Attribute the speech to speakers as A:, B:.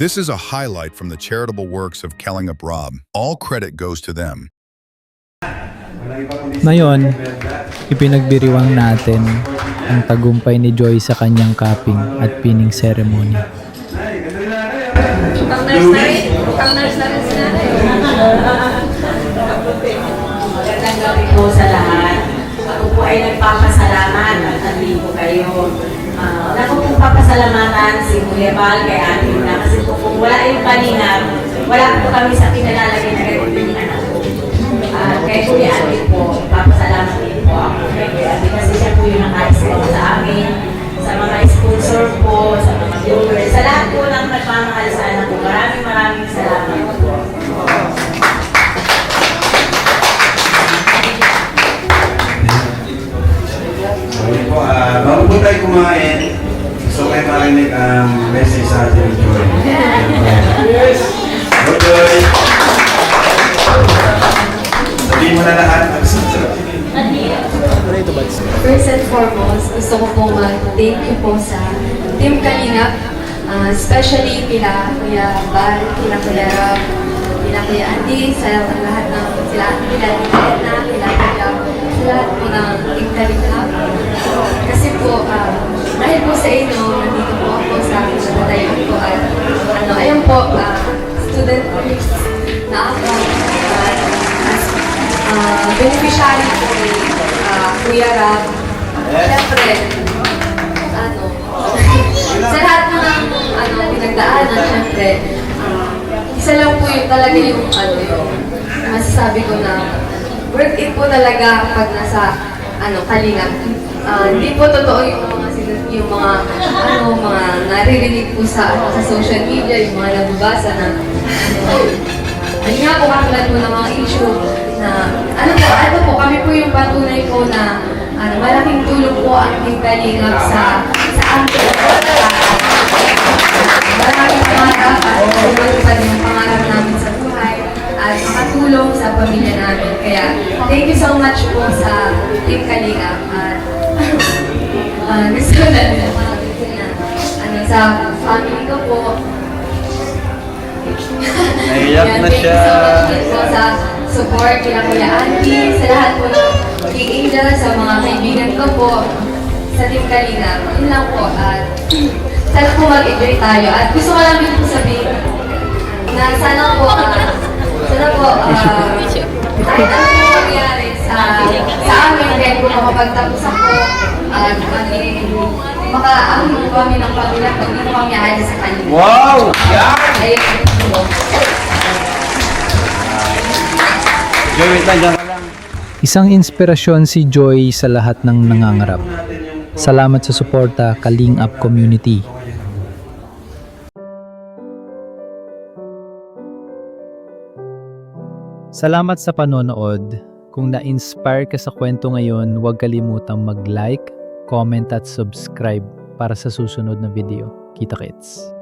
A: This is a highlight from the charitable works of Kellingup Rob. All credit goes to them.
B: Ngayon, ipinagbiriwang natin ang tagumpay ni Joy sa kanyang cupping at pinning ceremony.
C: Po sa lahat. Ako po ay nagpapasalamat at nandito kayo. Uh, wala ko pong papasalamatan si Kuya Val kay Ate po kung wala yung kanina, wala po kami sa pinalalagay na ganito yung anak ko. Ah, kay Kuya Ate po, papasalamat din po ako kay Kuya Ate kasi siya po yung naka-sponsor sa amin, sa mga sponsor po, sa mga viewers, sa lahat po ng nagmamahal sa anak ko. Maraming maraming salamat po.
D: Po, ah, bago po tayo kumain, gusto kayo marinig ang message sa atin ni Joy. Yes! Joy! Sabihin mo na lahat.
E: First and foremost, gusto ko po mag-thank you po sa Team Kalingap. Ah, especially kila Kuya Val, kila Kuya Rob, kila Kuya Andy, sa lahat ng sila, kila Tita Edna, kila Kuya, sa lahat po ng Team Kalingap. Kasi po, po, ah, student police na ako. At as ah, beneficiary po ni ah, Kuya Rab. Siyempre, ano, sa lahat ng ano, pinagdaanan, siyempre, ah, isa lang po yung talaga yung ano yung masasabi ko na worth it po talaga pag nasa ano, kalinga. Ah, hindi po totoo yung yung mga ano mga naririnig po sa ano, sa social media, yung mga nababasa na ano, nga po katulad po ng mga issue na ano po, ano po, kami po yung patunay po na ano, malaking tulong po ang Team Kalingap sa sa amin. Maraming pangarap at matupad yung pangarap namin sa buhay at makatulong sa pamilya namin. Kaya thank you so much po sa Team Kalingap sa family ko po,
D: Naiyak na
E: thank
D: siya.
E: you so much po sa support kila Kuya Auntie, sa lahat po ng kay Angel, sa mga kaibigan ko po, sa Team Kalina. Yun lang po. At sana po mag-enjoy tayo. At gusto ko lang din po sabihin na sana po, ah, sana po, ah, kahit ano po mangyari sa, sa amin, kahit po makapagtapos ako, at maging makaahon po kami ng pamilya pag hindi kami aalis sa kanila.
D: Wow!
E: Ayun po.
D: Joy, wait lang.
B: Isang inspirasyon si Joy sa lahat ng nangangarap. Salamat sa suporta, Kaling Up Community. Salamat sa panonood. Kung na-inspire ka sa kwento ngayon, huwag kalimutang mag-like, comment at subscribe para sa susunod na video. Kita kits!